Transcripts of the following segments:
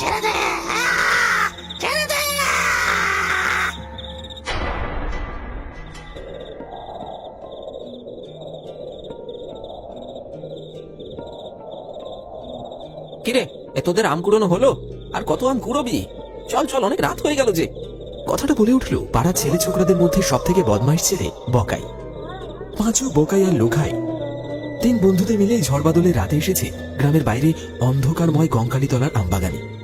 কিরে তোদের আম কুড়োনো হলো? আর কত আম কুড়োবি? চল চল, অনেক রাত হয়ে গেল যে। কথাটা বলে উঠল পাড়ার ছেলে ছোকরাদের মধ্যে সব থেকে বদমাইশ ছেলে, বকাই। পাঁচু, বকাই আর লোখাই তিন বন্ধুদের মিলে ঝড় বাদলের রাতে এসেছে গ্রামের বাইরে অন্ধকারময় কঙ্কালীতলার আমবাগানে।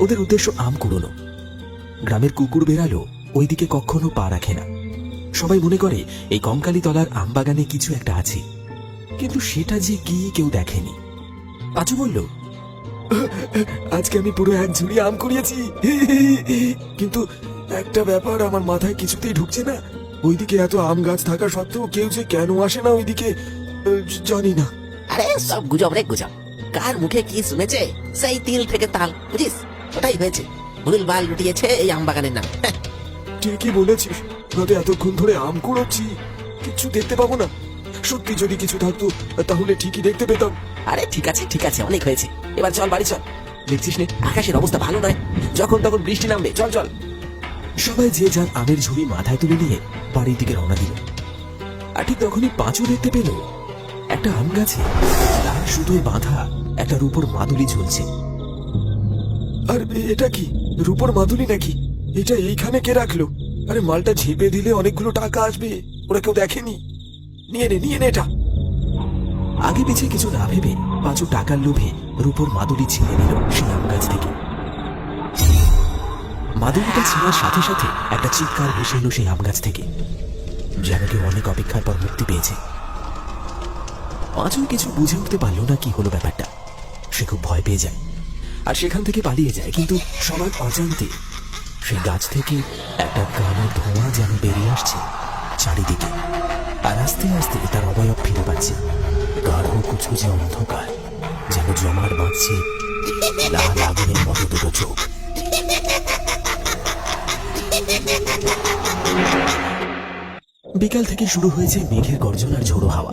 ওদের উদ্দেশ্য আম কুড়োনো। গ্রামের কুকুর বেড়ালো, ওইদিকে কখনো পা রাখে না। সবাই মনে করে, এই কঙ্কালীতলার আমবাগানে কিছু একটা আছে। কিন্তু সেটা যে কি কেউ দেখেনি। পাঁচু বলল, আজকে আমি পুরো এক ঝুড়ি আম কুড়িয়েছি। কিন্তু একটা ব্যাপার আমার মাথায় কিছুতেই ঢুকছে না। ওইদিকে এত আম গাছ থাকা সত্ত্বেও কেউ যে কেন আসে না ওইদিকে, জানি না। আরে, সব গুজব রে গুজব। কার মুখে কি শুনেছে? সেই তিল থেকে তাল, বুঝিস? ওটাই হয়েছে। ভুল বাল লুটিয়েছে এই আম বাগানের নাম। হ্যাঁ, ঠিকই বলেছিস। নয়তো এতক্ষণ ধরে আম কুড়োচ্ছি। কিছু দেখতে পাবো না। সত্যি যদি কিছু থাকতো তাহলে ঠিকই দেখতে পেতাম। আরে ঠিক আছে ঠিক আছে অনেক হয়েছে। এবার চল বাড়ি চল। দেখছিস নে আকাশের অবস্থা ভালো নয়। যখন তখন বৃষ্টি নামবে। চল চল। সবাই যে যার আমের ঝুড়ি মাথায় তুলে নিয়ে বাড়ির দিকে রওনা দিল। আর ঠিক তখনই পাঁচু দেখতে পেল। একটা আম গাছে লাল সুতোয় বাঁধা একটা রূপর মাদুলি ঝুলছে। আর এটা কি? রূপর মাদুলি নাকি? এটা এইখানে কে রাখল? আরে মালটা ঝেপে দিলে অনেকগুলো টাকা আসবে, ওরা কেউ দেখেনি। নিয়ে নে নিয়ে নে এটা। আগে পিছে কিছু না ভেবে পাঁচু টাকার লোভে রূপর মাদুলি ছিঁড়ে নিল সেই আম গাছ থেকে। মাদুরিটা ছেঁড়ার সাথে সাথে একটা চিৎকার ভেসে এলো সেই আম গাছ থেকে, যেন কেউ অনেক অপেক্ষার পর মুক্তি পেয়েছে। পাঁচু কিছু বুঝে উঠতে পারল না কি হলো ব্যাপারটা। সে খুব ভয় পেয়ে যায়। আর সেখান থেকে পালিয়ে যায়। কিন্তু সবার অজান্তে সেই গাছ থেকে একটা কালো ধোঁয়া যেন বেরিয়ে আসছে চারিদিকে। আর আস্তে আস্তে তার অবয়ব ফিরে পাচ্ছে। গাঢ় কুচকুচে অন্ধকার যেন জমাট বাঁধছে লাল আগুনের মতো দুটো চোখ। বিকাল থেকে শুরু হয়েছে মেঘের গর্জন আর ঝোড়ো হাওয়া।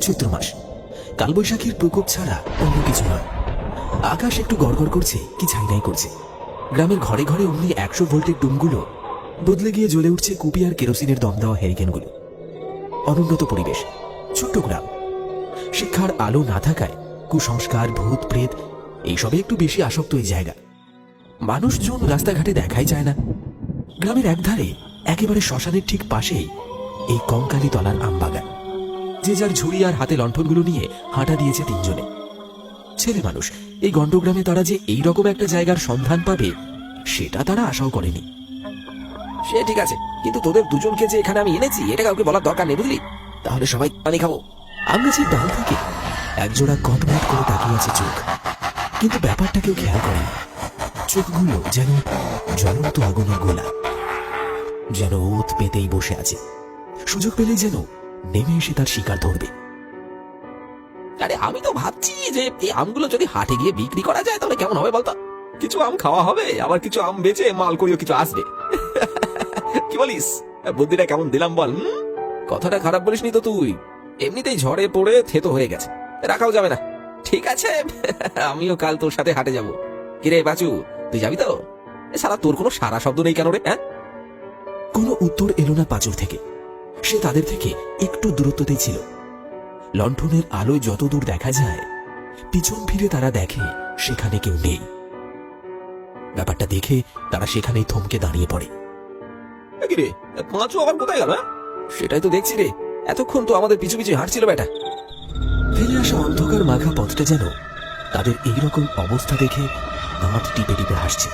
চৈত্র মাস। কালবৈশাখীর প্রকোপ ছাড়া অন্য কিছু নয়। আকাশ একটু গড়গড় করছে, কি ছাইনাই করছে। গ্রামের ঘরে ঘরে অমনি একশো ভোল্টের ডুমগুলো বদলে গিয়ে জ্বলে উঠছে কুপি আর কেরোসিনের দম দেওয়া হ্যারিকেনগুলো অনুন্নত পরিবেশ, ছোট্ট গ্রাম। শিক্ষার আলো না থাকায় কুসংস্কার, ভূত, প্রেত, এইসবে একটু বেশি আসক্ত এই জায়গা। মানুষজন রাস্তাঘাটে দেখাই যায় না। গ্রামের একধারে, একেবারে শ্মশানের ঠিক পাশেই এই কঙ্কালী তলার আমবাগান। যে যার ঝুড়ি আর হাতে লণ্ঠনগুলো নিয়ে হাঁটা দিয়েছে তিনজনে। ছেলে মানুষ। এই গণ্ডগ্রামে তারা যে এই রকম একটা জায়গার সন্ধান পাবে, সেটা তারা আশাও করেনি। সে ঠিক আছে, কিন্তু তোদের দুজনকে যে এখানে আমি এনেছি, এটা কাউকে বলার দরকার নেই, বুঝলি? তাহলে সবাই পানি খাব। আম গাছের ডাল থেকে একজোড়া কটমট করে তাকিয়ে আছে চোখ, কিন্তু ব্যাপারটা কেউ খেয়াল করে না। চোখগুলো যেন জ্বলন্ত আগুনের গোলা, যেন ওত পেতেই বসে আছে। সুযোগ পেলেই যেন নেমে এসে তার শিকার ধরবে। আরে আমি তো ভাবছি যে এই আমগুলো যদি হাটে গিয়ে বিক্রি করা যায়, তাহলে কেমন হবে বলতো? কিছু আম খাওয়া হবে, আবার কিছু আম বেচে মাল করিও কিছু আসবে। কি বলিস? বুদ্ধিটা কেমন দিলাম বল কথাটা খারাপ বলিসনি তো তুই। এমনিতেই ঝড়ে পড়ে থেতো হয়ে গেছে। রাখাও যাবে না। ঠিক আছে, আমিও কাল তোর সাথে হাটে যাব। কিরে বাচু, তুই যাবি তো? সারা তোর কোনো সারা শব্দ নেই কেন রে হ্যাঁ? কোনো উত্তর এলো না পাঁচুর থেকে। সে তাদের থেকে একটু দূরত্বতেই ছিল। লণ্ঠনের আলোয় যত দূর দেখা যায় পিছন ফিরে তারা দেখে সেখানে কেউ নেই। ব্যাপারটা দেখে তারা সেখানেই থমকে দাঁড়িয়ে পড়ে। রে? পাঁচু আবার কোথায় গেল হ্যাঁ? সেটাই তো দেখছি রে। এতক্ষণ তো আমাদের পিছু পিছু হাঁটছিল বেটা। ফেলে আসা অন্ধকার মাখা পথটা যেন তাদের এইরকম অবস্থা দেখে দাঁত টিপে টিপে হাসছে।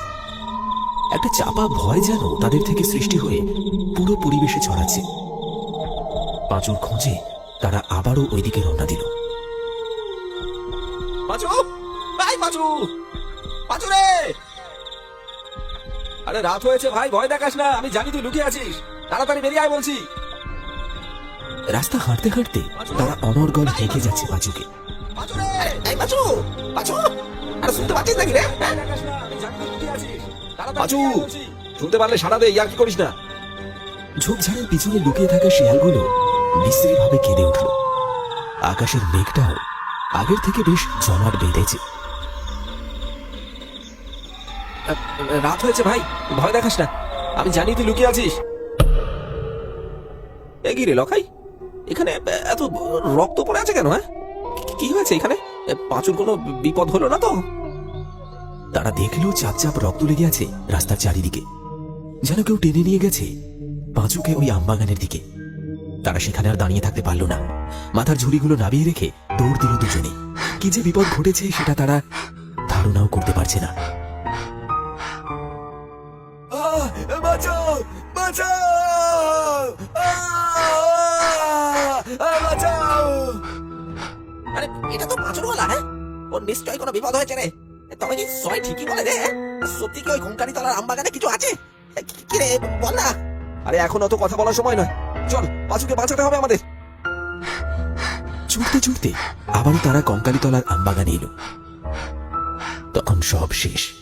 একটা চাপা ভয় যেন তাদের থেকে সৃষ্টি হয়ে পুরো পরিবেশে ছড়াচ্ছে। পাঁচুর খোঁজে তারা আবারও ওইদিকে রওনা দিল। পাঁচু! ভাই পাঁচু! পাঁচু রে! আরে রাত হয়েছে ভাই ভয় দেখাস না আমি জানি তুই লুকিয়ে আছিস। তাড়াতাড়ি বেরিয়ে আয় বলছি। রাস্তা হাঁটতে হাঁটতে তারা অনর্গল হেঁকে যাচ্ছে পাঁচুকে। পাঁচু পাঁচু! আরে শুনতে পাচ্ছিস নাকি রে? পাঁচু! শুনতে পারলে সারা দে ইয়ার কি করিস না? ঝোপঝাড়ের পিছনে লুকিয়ে থাকা শিয়ালগুলো বিশ্রীভাবে কেঁদে উঠল। আকাশের মেঘটাও আগের থেকে বেশ জমাট বেঁধেছে। রাত হয়েছে ভাই ভয় দেখাস না। আমি জানি তুই লুকিয়ে আছিস। এ কি রে লখাই এখানে এত রক্ত পড়ে আছে কেন হ্যাঁ? কি- কি হয়েছে এখানে? পাঁচুর কোনো বিপদ হলো না তো? তারা দেখল চাপ চাপ রক্ত লেগে আছে রাস্তার চারিদিকে। যেন কেউ টেনে নিয়ে গেছে। পাঁচুকে ওই আমবাগানের দিকে। তারা সেখানে আর দাঁড়িয়ে থাকতে পারল না। মাথার ঝুড়িগুলো নামিয়ে রেখে দৌড় দিল দুজনে। কি যে বিপদ ঘটেছে সেটা তারা ধারণাও করতে পারছে না। বাঁচাও বাঁচাও বাঁচাও। আরে এটা তো হ্যাঁ? ওর নিশ্চয়ই কোনো বিপদ হয়েছে রে। তবে কি সবাই ঠিকই বলে রে হ্যাঁ? সত্যি কি ওই কঙ্কারি তলার আমবাগানে কিছু আছে? কি- কি রে বল না। আরে এখন অত কথা বলার সময় নয়। চল পাঁচুকে বাঁচাতে হবে আমাদের। ছুটতে ছুটতে আবারও তারা কঙ্কালীতলার আমবাগানে এলো। তখন সব শেষ।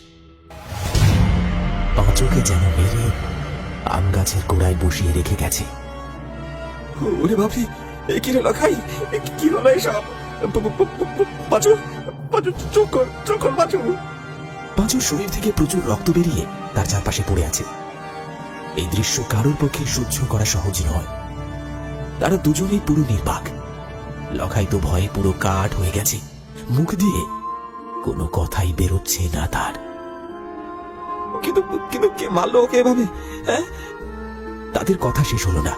পাঁচকে যেন মেরে আম গাছের গোড়ায় বসিয়ে রেখে গেছে। ওরে বাপরে কি রে লখাই কি- হলো এসব? পাঁচু পাঁচু চোখ কর চোখ পাঁচু। পাঁচুর শরীর থেকে প্রচুর রক্ত বেরিয়ে তার চারপাশে পড়ে আছে। এই দৃশ্য কারোর পক্ষে সহ্য করা সহজ নয়। তারা দুজনেই পুরো নির্বাক। লখাই তো ভয়ে পুরো কাঠ হয়ে গেছে। মুখ দিয়ে কোনো কথাই বেরোচ্ছে না তার। কিন্তু কিন্তু কে মারলো ওকে এভাবে হ্যাঁ? তাদের কথা শেষ হলো না।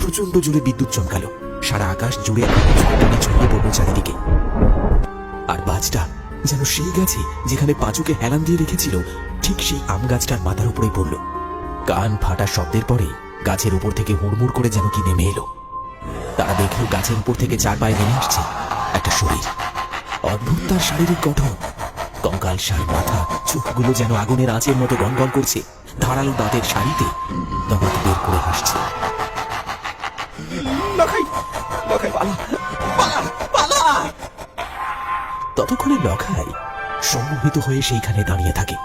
প্রচণ্ড জোরে বিদ্যুৎ চমকালো। সারা আকাশ জুড়ে ছড়িয়ে পড়ল চারিদিকে। আর বাজটা যেন সেই গাছে যেখানে পাঁচুকে হেলান দিয়ে রেখেছিল, ঠিক সেই আম গাছটার মাথার উপরেই পড়ল। কান ফাটা শব্দের পরে গাছের উপর থেকে হুড়মুড় করে যেন কি নেমে এলো। তারা দেখল গাছের উপর থেকে চার পায়ে নেমে আসছে একটা শরীর। অদ্ভুত তার শারীরিক গঠন। কঙ্কাল সার মাথা চোখগুলো যেন আগুনের আঁচের মতো গনগন করছে। ধারালো দাঁতের শাড়িতে দাঁত বের করে হাসছে। ততক্ষণে লখাই সম্মোহিত হয়ে সেইখানে দাঁড়িয়ে থাকে।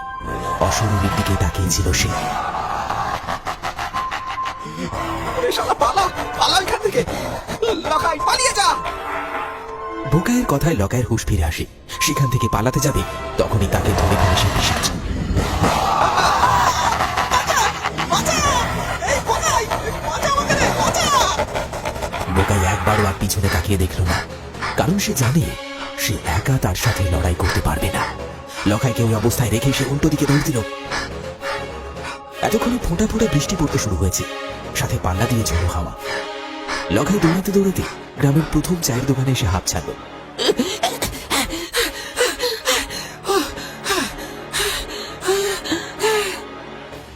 অশরীরের দিকে তাকিয়েছিল সে। পালা পালা এখান থেকে। বোকায়ের কথায় লকায়ের হুঁশ ফিরে আসে। সেখান থেকে পালাতে যাবে, তখনই তাকে ধরে ফেলে সে বোকাই একবারও আর পিছনে তাকিয়ে দেখল না। কারণ সে জানে, সে একা তার সাথে লড়াই করতে পারবে না। লখাইকে ওই অবস্থায় রেখে সে উল্টো দিকে দৌড় দিল। এতক্ষণে ফোঁটা ফোঁটা বৃষ্টি পড়তে শুরু হয়েছে। সাথে পাল্লা দিয়ে ঝোড়ো হাওয়া। লখাই দৌড়াতে দৌড়াতে গ্রামের প্রথম চায়ের দোকানে এসে হাত ছাড়ল।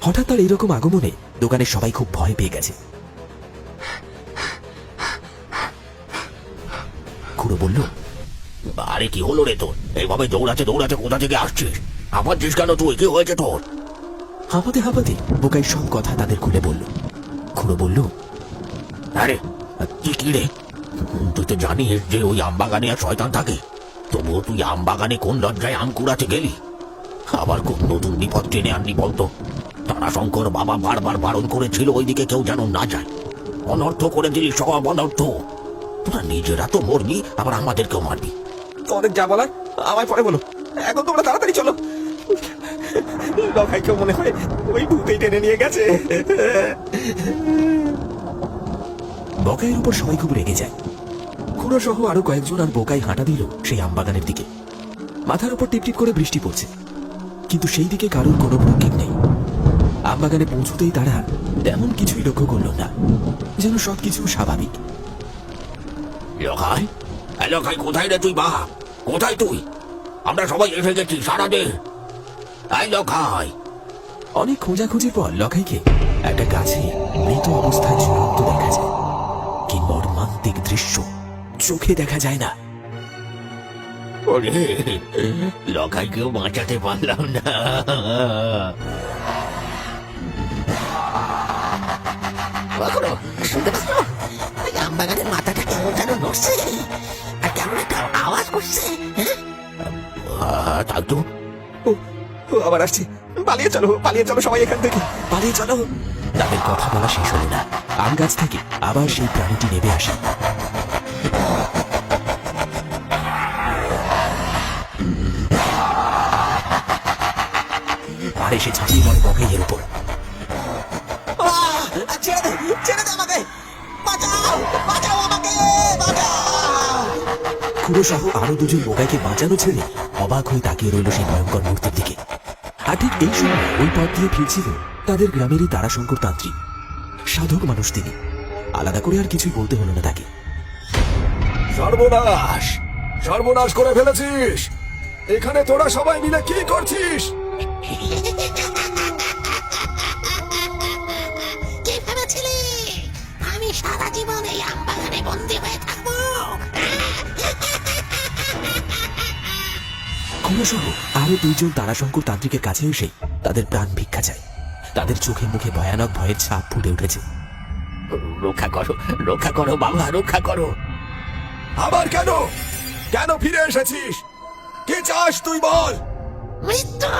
হঠাৎ তার এরকম আগমনে দোকানের সবাই খুব ভয় পেয়ে গেছে। খুড়ো বলল আরে কি হলো রে তোর? এইভাবে দৌড়াতে দৌড়াতে কোথা থেকে আসছিস? আমার জিস কেন তুই? কি হয়েছে তোর? হাঁপাতে হাঁপাতে বোকাই সব কথা তাদের খুলে বলল। খুড়ো বলল আরে কি রে? তুই তো জানিস যে ওই আমবাগানে আর শয়তান থাকে। তবুও তুই আমবাগানে কোন দরজায় আম কুড়াতে গেলি? আবার কোন নতুন বিপদ টেনে আনলি বলতো। তারাশঙ্কর বাবা বারবার বারণ করেছিল ওইদিকে কেউ যেন না যায়। অনর্থ করে দিলি সব অনর্থ। তোরা নিজেরা তো মরবি, আবার আমাদেরকেও মারবি। তোমাদের যা বলার, আমায় পরে বলো। এখন তোমরা তাড়াতাড়ি চলো। লখাইকে মনে হয় ওই ভূতেই টেনে নিয়ে গেছে। বকাইয়ের উপর সবাই খুব রেগে যায়। খুড়ো সহ আরও কয়েকজন আর বোকাই হাঁটা দিল সেই আমবাগানের দিকে। মাথার উপর টিপটিপ করে বৃষ্টি পড়ছে। কিন্তু সেই দিকে কারোর কোনো ভঙ্গিম নেই। আমবাগানে পৌঁছতেই তারা তেমন কিছুই লক্ষ্য করল না যেন সবকিছু স্বাভাবিক। লখাই কোথায় রে তুই বা? কোথায় তুই? আমরা সবাই এসে গেছি সারা দে। এই লখাই অনেক খোঁজাখুঁজির পর লখাইকে একটা গাছে মৃত অবস্থায় ঝুলন্ত দেখা যায়। কি মর্মান্তিক দৃশ্য? চোখে দেখা যায় না। ওরে লখাইকেও বাঁচাতে পারলাম না। বাকুড়ো, শুনতে পাচ্ছ? ওই আমবাগানের মাথাটা কেমন যেন নড়ছে? আর কেমন একটা আওয়াজ করছে হ্যাঁ? তাই তো। ও আবার আসছে। পালিয়ে চলো পালিয়ে চলো সবাই এখান থেকে। পালিয়ে চলো। তাদের কথা বলা শেষ হলো না। আম গাছ থেকে আবার সেই প্রাণীটি নেমে আসে। আর এসে ঝাঁপিয়ে পড়ে বকাইয়ের উপর। খুড়ো সহ আরও দুজন বোকাইকে বাঁচানো ছেড়ে অবাক হয়ে তাকিয়ে রইল সেই ভয়ঙ্কর মূর্তির দিকে। আর ঠিক এই সময় ওই পথ দিয়ে ফিরছিল তাদের গ্রামেরই তারাশঙ্কর তান্ত্রিক। সাধক মানুষ তিনি। আলাদা করে আর কিছুই বলতে হলো না তাকে। সর্বনাশ! সর্বনাশ করে ফেলেছিস! এখানে তোরা সবাই মিলে কি করছিস? আমি সারা জীবন এই আম বাগানে বন্দি হয়ে থাকব। খুড়ো সহ আরও দুইজন তারাশঙ্কর তান্ত্রিকের কাছে এসে তাদের প্রাণ ভিক্ষা চায়। তাদের চোখে মুখে ভয়ানক ভয়ের ছাপ ফুটে উঠেছে। রক্ষা করো রক্ষা করো বাবা রক্ষা করো। আবার কেন? কেন ফিরে এসেছিস? কি চাস তুই বল? মৃত্যু!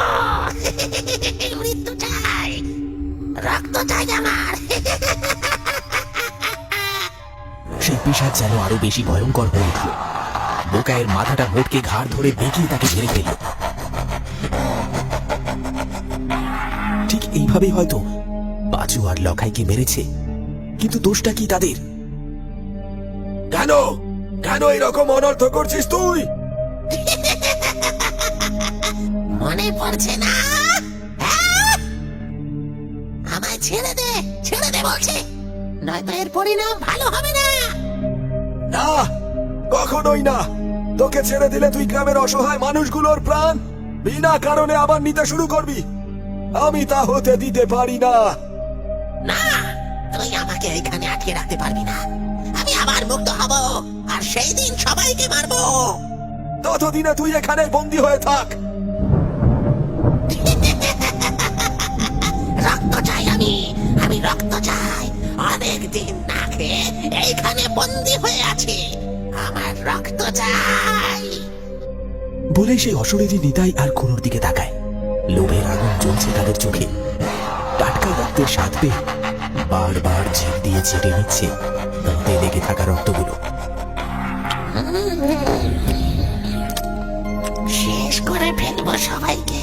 মৃত্যু চাই রক্ত চাই আমার! সেই পিসাজ যেন আরও বেশি ভয়ঙ্কর হয়ে উঠল। বোকায়ের মাথাটা মোটকে ঘাড় ধরে বেঁকিয়ে তাকে ঝেড়ে ফেলল। ঠিক হয়তো পাঁচু আর লখাইকে মেরেছে কিন্তু দোষটা কি তাদের? কেন? কেন এরকম অনর্থ করছিস তুই? মনে পড়ছে না। হ্যাঁ? আমায় ছেড়ে দে ছেড়ে দে বলছে। নয়তো এর পরিণাম ভালো হবে না। না কখনোই না। তোকে ছেড়ে দিলে তুই গ্রামের অসহায় মানুষগুলোর প্রাণ। বিনা কারণে আবার নিতে শুরু করবি। আমি তা হতে দিতে পারি না। না তুই আমাকে এখানে আটকে রাখতে পারবি না। আমি আবার মুক্ত হব আর সেই দিন সবাইকে মারবো। ততদিনে তুই এখানে বন্দী হয়ে থাক। রক্ত চাই আমি আমি রক্ত চাই। অনেক দিন না খেয়ে এইখানে বন্দি হয়ে আছি। আমার রক্ত চাই। বলে সেই অশরীরী নিতাই আর খুনোর দিকে তাকায়। লোভের আগুন জ্বলছে তাদের চোখে। টাটকা রক্তের স্বাদ পেয়ে বারবার জিভ দিয়ে চেটে নিচ্ছে দাঁতে লেগে থাকা রক্তগুলো। শেষ করে ফেলব সবাইকে।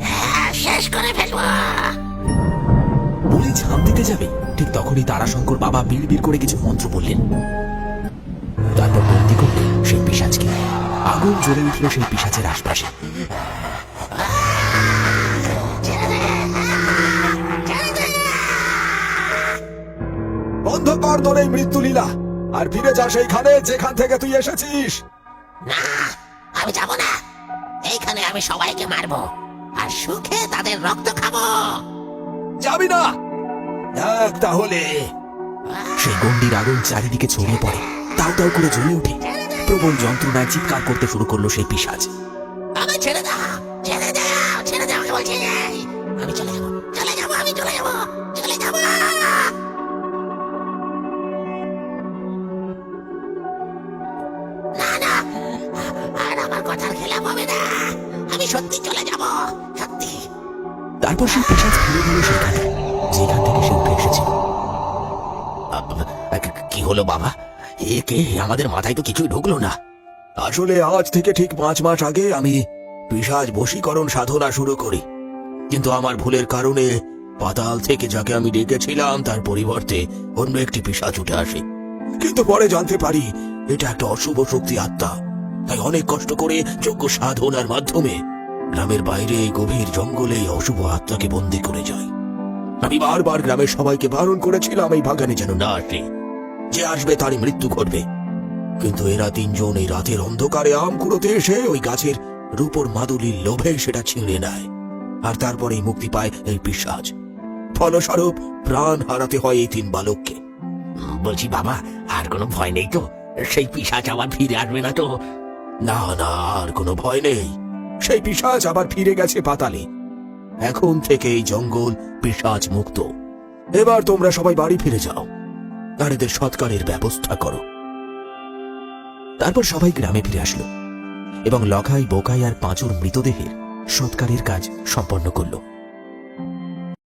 হ্যাঁ শেষ করে ফেলব। বলে ঝাঁপ দিতে যাবে। ঠিক তখনই তারাশঙ্কর বাবা বিড় বিড় করে কিছু মন্ত্র বললেন। তারপর বন্দি করলেন সেই পিসাজকে। আগুন জ্বলে উঠল সেই পিসাচের আশপাশে। বন্ধ কর তোর এই মৃত্যু লীলা। আর ফিরে যা সেইখানে যেখান থেকে তুই এসেছিস। না আমি যাব না। এইখানে আমি সবাইকে মারবো। আর সুখে তাদের রক্ত খাব। যাবি না? দেখ তাহলে। সেই গন্ডির আগুন চারিদিকে ছড়িয়ে পড়ে। তাও তাও করে জ্বলে ওঠে। প্রবল যন্ত্রণায় চিৎকার করতে শুরু করল সেই পিসাজ আমায় ছেড়ে দাও ছেড়ে দাও ছেড়ে দাও আমি বলছি। আমি চলে আমার কথার খেলাপ হবে না। আমি সত্যি চলে যাব সত্যি। তারপর পিসাজ ফিরে গেল সেখানে যেখান থেকে সে উঠে এসেছিল কি- হলো বাবা? এ কে? আমাদের মাথায় তো কিছুই ঢুকলো না। আসলে আজ থেকে ঠিক পাঁচ মাস আগে আমি পিসাজ বশীকরণ সাধনা শুরু করি। কিন্তু আমার ভুলের কারণে পাতাল থেকে যাকে আমি ডেকেছিলাম তার পরিবর্তে অন্য একটি পিসাচ উঠে আসে। কিন্তু পরে জানতে পারি এটা একটা অশুভ শক্তি আত্মা। তাই অনেক কষ্ট করে যোগ্য সাধনার মাধ্যমে গ্রামের বাইরে এই গভীর জঙ্গলে এই অশুভ আত্মাকে বন্দি করে যায়। আমি বারবার গ্রামের সবাইকে বারণ করেছিলাম, এই বাগানে যেন না আসে। যে আসবে তারই মৃত্যু ঘটবে। কিন্তু এরা তিনজন এই রাতের অন্ধকারে আম কুড়োতে এসে ওই গাছের রূপর মাদুলির লোভে সেটা ছিঁড়ে নেয়। আর তারপরেই মুক্তি পায় এই পিসাজ। ফলস্বরূপ প্রাণ হারাতে হয় এই তিন বালককে। বলছি, বাবা, আর কোনো ভয় নেই তো? সেই পিসাজ আবার ফিরে আসবে না তো? না না, আর কোনো ভয় নেই। সেই পিসাজ আবার ফিরে গেছে পাতালে। এখন থেকে এই জঙ্গল পিসাজ মুক্ত। এবার তোমরা সবাই বাড়ি ফিরে যাও। আর এদের সৎকারের ব্যবস্থা করো। তারপর সবাই গ্রামে ফিরে আসলো এবং লখাই বোকাই আর পাঁচুর মৃতদেহের সৎকারের কাজ সম্পন্ন করল।